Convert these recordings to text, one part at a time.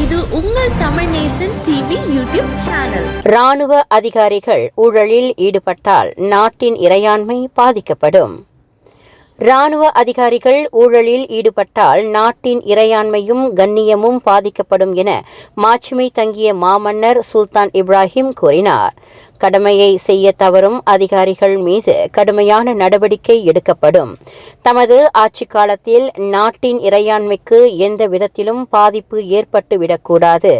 இது உங்கள் Tamil Nesan TV YouTube channel. ராணுவ அதிகாரிகள் ஊழலில் ஈடுபட்டால் நாட்டின் இறையாண்மை பாதிக்கப்படும். ராணுவ அதிகாரிகள் ஊழலில் ஈடுபட்டால் நாட்டின் இறையாண்மையும் கண்ணியமும் பாதிக்கப்படும் என மாட்சிமை தங்கிய மாமன்னர் சுல்தான் இப்ராஹிம் கூறினார். கடமையை செய்ய தவறும் அதிகாரிகள் மீது கடுமையான நடவடிக்கை எடுக்கப்படும். தமது ஆட்சி காலத்தில் நாட்டின் இறையாண்மைக்கு எந்த விதத்திலும் பாதிப்பு ஏற்பட்டுவிடக்கூடாது.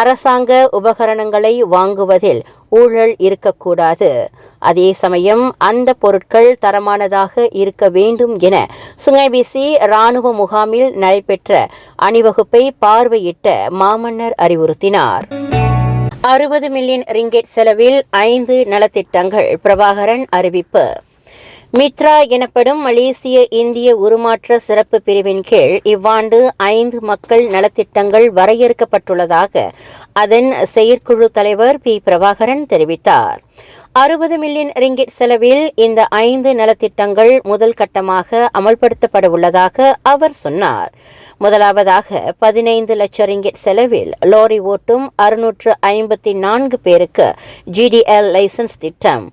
அரசாங்க உபகரணங்களை வாங்குவதில் ஊழல் இருக்கக்கூடாது. அதே சமயம் அந்த பொருட்கள் தரமானதாக இருக்க வேண்டும் என சுங்கைபிசி ராணுவ முகாமில் நடைபெற்ற அணிவகுப்பை பார்வையிட்ட மாமன்னர் அறிவுறுத்தினார். அறுபது மில்லியன் ரிங்கெட் செலவில் ஐந்து நலத்திட்டங்கள். பிரபாகரன் அறிவிப்பு. மித்ரா எனப்படும் மலேசிய இந்திய உருமாற்ற சிறப்பு பிரிவின் கீழ் இவ்வாண்டு ஐந்து மக்கள் நலத்திட்டங்கள் வரையறுக்கப்பட்டுள்ளதாக அதன் செயற்குழு தலைவர் பி. பிரபாகரன் தெரிவித்தார். அறுபது மில்லியன் ரிங்கிட் செலவில் இந்த ஐந்து நலத்திட்டங்கள் முதல் கட்டமாக அமல்படுத்தப்பட உள்ளதாக அவர் சொன்னார். முதலாவதாக பதினைந்து லட்சம் ரிங்கிட் செலவில் லோரி ஓட்டும் அறுநூற்று ஐம்பத்தி நான்கு பேருக்கு ஜிடிஎல் லைசன்ஸ் திட்டம்.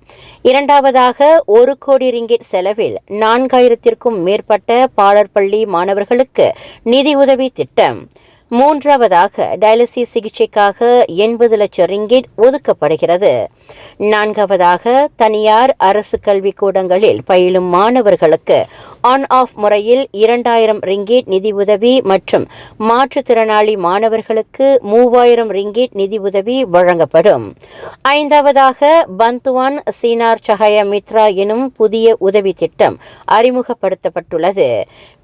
இரண்டாவதாக ஒரு கோடி ரிங்கிட் செலவில் நான்காயிரத்திற்கும் மேற்பட்ட பாலர் பள்ளி மாணவர்களுக்கு நிதியுதவி திட்டம். மூன்றாவதாக டயாலிசிஸ் சிகிச்சைக்காக எண்பது லட்சம் ரிங்கிட் ஒதுக்கப்படுகிறது. நான்காவதாக தனியார் அரசு கல்விக்கூடங்களில் பயிலும் மாணவர்களுக்கு ஆன் ஆஃப் முறையில் இரண்டாயிரம் ரிங்கிட் நிதியுதவி மற்றும் மாற்றுத்திறனாளி மாணவர்களுக்கு மூவாயிரம் ரிங்கிட் நிதியுதவி வழங்கப்படும். ஐந்தாவதாக பந்துவான் சீனார் சஹய மித்ரா எனும் புதிய உதவி திட்டம் அறிமுகப்படுத்தப்பட்டுள்ளது.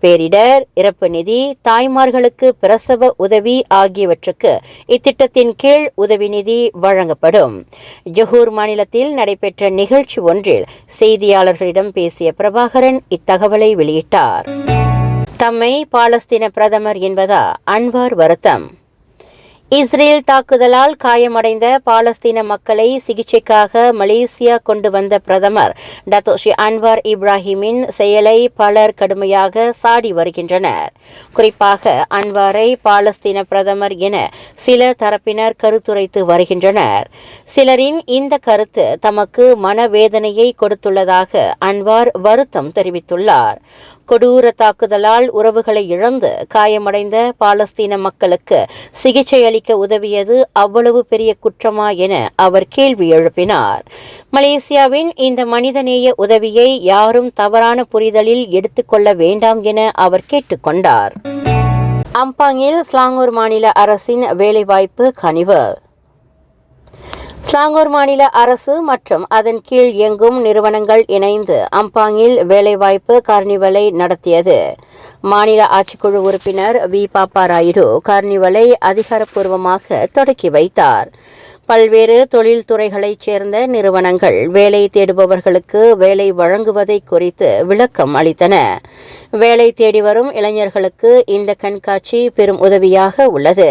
பேரிடர் இறப்பு நிதி தாய்மார்களுக்கு பிரசவ உதவி ஆகியவற்றுக்கு இத்திட்டத்தின் கீழ் உதவி நிதி வழங்கப்படும். ஜொஹூர் மாநிலத்தில் நடைபெற்ற நிகழ்ச்சி ஒன்றில் செய்தியாளர்களிடம் பேசிய பிரபாகரன் இத்தகவலை வெளியிட்டார். தம்மை பாலஸ்தீன பிரதமர் என்பதா அன்வார் வருத்தம். இஸ்ரேல் தாக்குதலால் காயமடைந்த பாலஸ்தீன மக்களை சிகிச்சைக்காக மலேசியா கொண்டு வந்த பிரதமர் டத்தோஷி அன்வார் இப்ராஹிமின் செயலை பலர் கடுமையாக சாடி வருகின்றனர். குறிப்பாக அன்வாரை பாலஸ்தீன பிரதமர் என சில தரப்பினர் கருத்துரைத்து வருகின்றனர். சிலரின் இந்த கருத்து தமக்கு மனவேதனையை கொடுத்துள்ளதாக அன்வார் வருத்தம் தெரிவித்துள்ளார். கொடூர தாக்குதலால் உறவுகளை இழந்து காயமடைந்த பாலஸ்தீன மக்களுக்கு சிகிச்சை அளிக்க உதவியது அவ்வளவு பெரிய குற்றமா என அவர் கேள்வி எழுப்பினார். மலேசியாவின் இந்த மனிதநேய உதவியை யாரும் தவறான புரிதலில் எடுத்துக்கொள்ள வேண்டாம் என அவர் கேட்டுக்கொண்டார். அம்பாங்கில் ஸ்லாங்கூர் மாநில அரசின் வேலைவாய்ப்பு கனிவு. ஸ்லாங்கூர் மாநில அரசு மற்றும் அதன் கீழ் இயங்கும் நிறுவனங்கள் இணைந்து அம்பாங்கில் வேலைவாய்ப்பு கார்னிவலை நடத்தியது. மாநில ஆட்சிக்குழு உறுப்பினர் வி. பாப்பா ராயுடு கார்னிவலை அதிகாரப்பூர்வமாக தொடக்கி வைத்தார். பல்வேறு தொழில்துறைகளைச் சேர்ந்த நிறுவனங்கள் வேலை தேடுபவர்களுக்கு வேலை வழங்குவதை குறித்து விளக்கம் அளித்தன. வேலை தேடி வரும் இளைஞர்களுக்கு இந்த கண்காட்சி பெரும் உதவியாக உள்ளது.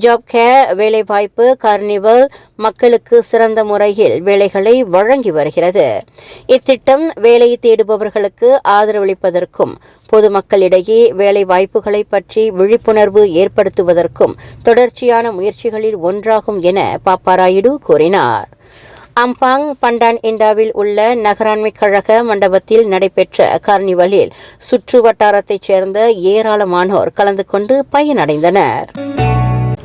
ஜாப் கேர் வேலைவாய்ப்பு கார்னிவல் மக்களுக்கு சிறந்த முறையில் வேலைகளை வழங்கி வருகிறது. இத்திட்டம் வேலை தேடுபவர்களுக்கு ஆதரவளிப்பதற்கும் பொதுமக்களிடையே வேலை வாய்ப்புகளை பற்றி விழிப்புணர்வு ஏற்படுத்துவதற்கும் தொடர்ச்சியான முயற்சிகளில் ஒன்றாகும் என பாப்பாராயுடு கூறினார். அம்பாங் பண்டான் இண்டாவில் உள்ள நகராண்மை கழக மண்டபத்தில் நடைபெற்ற கார்னிவலில் சுற்று வட்டாரத்தைச் சேர்ந்த ஏராளமானோர் கலந்து கொண்டு பயனடைந்தனர்.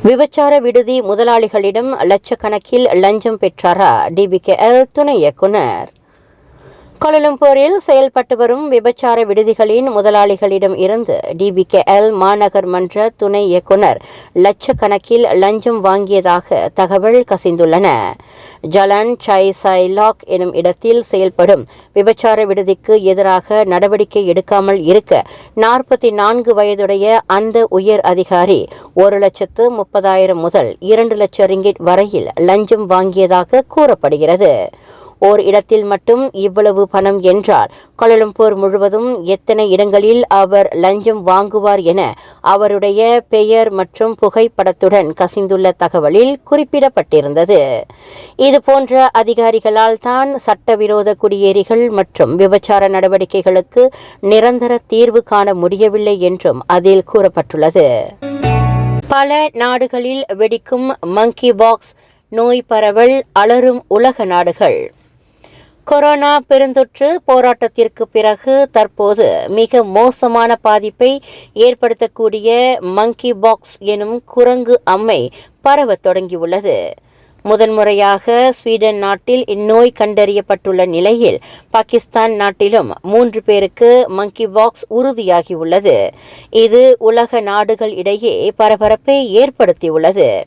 விபச்சார விடுதி முதலாளிகளிடம் லட்சக்கணக்கில் லஞ்சம் பெற்றாரா டிபிகேஎல் துணை இயக்குனர்? கோலலம்பூரில் செயல்பட்டு வரும் விபச்சார விடுதிகளின் முதலாளிகளிடம் இருந்து டிபிகேஎல் மாநகர் மன்ற துணை இயக்குனர் லட்சக்கணக்கில் லஞ்சம் வாங்கியதாக தகவல் கசிந்துள்ளன. ஜலன் சை சைலாக் எனும் இடத்தில் செயல்படும் விபச்சார விடுதிக்கு எதிராக நடவடிக்கை எடுக்காமல் இருக்க நாற்பத்தி நான்கு வயதுடைய அந்த உயர் அதிகாரி ஒரு லட்சத்து முப்பதாயிரம் முதல் இரண்டு லட்சம் ரிங்கிட் வரையில் லஞ்சம் வாங்கியதாக கூறப்படுகிறது. ஓர் இடத்தில் மட்டும் இவ்வளவு பணம் என்றால் கோலலம்பூர் முழுவதும் எத்தனை இடங்களில் அவர் லஞ்சம் வாங்குவார் என அவருடைய பெயர் மற்றும் புகைப்படத்துடன் கசிந்துள்ள தகவலில் குறிப்பிடப்பட்டிருந்தது. இதுபோன்ற அதிகாரிகளால் தான் சட்டவிரோத குடியேறிகள் மற்றும் விபச்சார நடவடிக்கைகளுக்கு நிரந்தர தீர்வு காண முடியவில்லை என்றும் அதில் கூறப்பட்டுள்ளது. பல நாடுகளில் வெடிக்கும் மங்கி பாக்ஸ் நோய் பரவல் அலரும் உலக நாடுகள். கொரோனா பெருந்தொற்று போராட்டத்திற்கு பிறகு தற்போது மிக மோசமான பாதிப்பை ஏற்படுத்தக்கூடிய மங்கி பாக்ஸ் எனும் குரங்கு அம்மை பரவத் தொடங்கியுள்ளது. முதன்முறையாக ஸ்வீடன் நாட்டில் இந்நோய் கண்டறியப்பட்டுள்ள நிலையில் பாகிஸ்தான் நாட்டிலும் மூன்று பேருக்கு மங்கி பாக்ஸ் உறுதியாகியுள்ளது. இது உலக நாடுகள் இடையே பரபரப்பை ஏற்படுத்தியுள்ளது.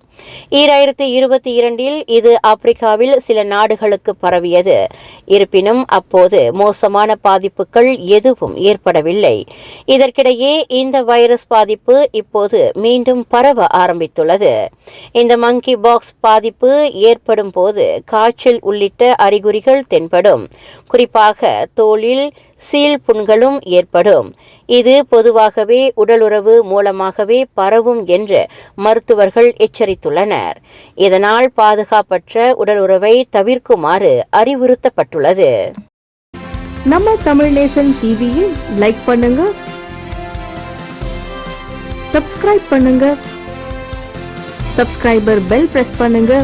ஈராயிரத்தி இருபத்தி இரண்டில் இது ஆப்பிரிக்காவில் சில நாடுகளுக்கு பரவியது. இருப்பினும் அப்போது மோசமான பாதிப்புகள் எதுவும் ஏற்படவில்லை. இதற்கிடையே இந்த வைரஸ் பாதிப்பு இப்போது மீண்டும் பரவ ஆரம்பித்துள்ளது. இந்த மங்கி பாக்ஸ் பாதிப்பு ஏற்படும் போது காய்ச்சல் உள்ளிட்ட அறிகுறிகள் தென்படும். குறிப்பாக தோலில் சீல் புண்களும் ஏற்படும். இது பொதுவாகவே உடலுறவு மூலமாகவே பரவும் என்று மருத்துவர்கள் எச்சரித்துள்ளனர். இதனால் பாதுகாப்பற்ற உடலுறவை தவிர்க்குமாறு அறிவுறுத்தப்பட்டுள்ளது. நம்ம தமிழ் நேசன் லைக் பண்ணுங்க. சப்ஸ்கிரைப் பண்ணுங்க. சப்ஸ்கிரைபர் பெல் பிரஸ் பண்ணுங்க.